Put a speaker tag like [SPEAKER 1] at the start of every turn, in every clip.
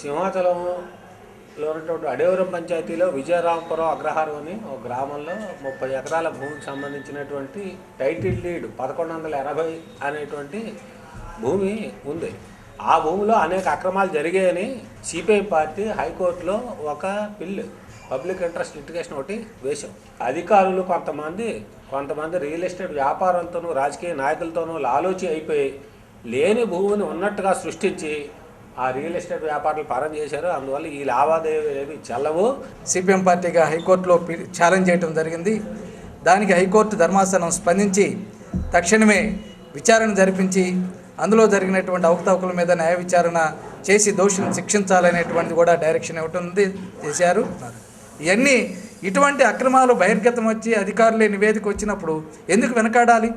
[SPEAKER 1] సింహాచలంలో ఉన్నటువంటి అడేవరం పంచాయతీలో విజయరామపురం అగ్రహారం అని ఒక గ్రామంలో ముప్పై ఎకరాల భూమికి సంబంధించినటువంటి టైటిల్ లీడ్ పదకొండు వందల ఎనభై అనేటువంటి భూమి ఉంది. ఆ భూమిలో అనేక అక్రమాలు జరిగాయని సిపిఐ పార్టీ హైకోర్టులో ఒక బిల్లు పబ్లిక్ ఇంట్రెస్ట్ లిటిగేషన్ ఒకటి వేశాం. అధికారులు కొంతమంది కొంతమంది రియల్ ఎస్టేట్ వ్యాపారంతోనూ రాజకీయ నాయకులతోనూ లాలోచి అయిపోయి లేని భూమిని ఉన్నట్టుగా సృష్టించి ఆ రియల్ ఎస్టేట్ వ్యాపారులు పారం చేశారు. అందువల్ల ఈ లావాదేవీలు ఏవి చెల్లవు.
[SPEAKER 2] సిపిఎం పార్టీగా హైకోర్టులో పి- ఛాలెంజ్ చేయడం జరిగింది. దానికి హైకోర్టు ధర్మాసనం స్పందించి తక్షణమే విచారణ జరిపించి అందులో జరిగినటువంటి అవకతవకల మీద న్యాయ విచారణ చేసి దోషులను శిక్షించాలనేటువంటిది కూడా డైరెక్షన్ ఇవ్వటం చేశారు. ఇవన్నీ ఇటువంటి అక్రమాలు బహిర్గతం వచ్చి అధికారులే నివేదిక వచ్చినప్పుడు ఎందుకు వెనకాడాలి?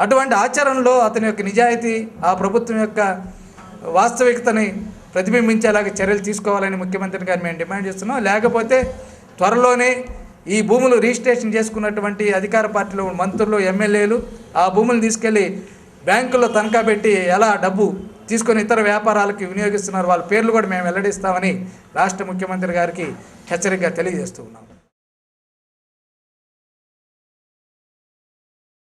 [SPEAKER 2] అటువంటి ఆచరణలో అతని యొక్క నిజాయితీ ఆ ప్రభుత్వం యొక్క వాస్తవికతని ప్రతిబింబించేలాగా చర్యలు తీసుకోవాలని ముఖ్యమంత్రి గారు మేము డిమాండ్ చేస్తున్నాం. లేకపోతే త్వరలోనే ఈ భూములు రిజిస్ట్రేషన్ చేసుకున్నటువంటి అధికార పార్టీలో మంత్రులు ఎమ్మెల్యేలు ఆ భూములు తీసుకెళ్ళి బ్యాంకుల్లో తనఖా పెట్టి ఎలా డబ్బు తీసుకొని ఇతర వ్యాపారాలకు వినియోగిస్తున్నారు వాళ్ళ పేర్లు కూడా మేము వెల్లడిస్తామని రాష్ట్ర ముఖ్యమంత్రి గారికి హెచ్చరికగా తెలియజేస్తూ ఉన్నాం.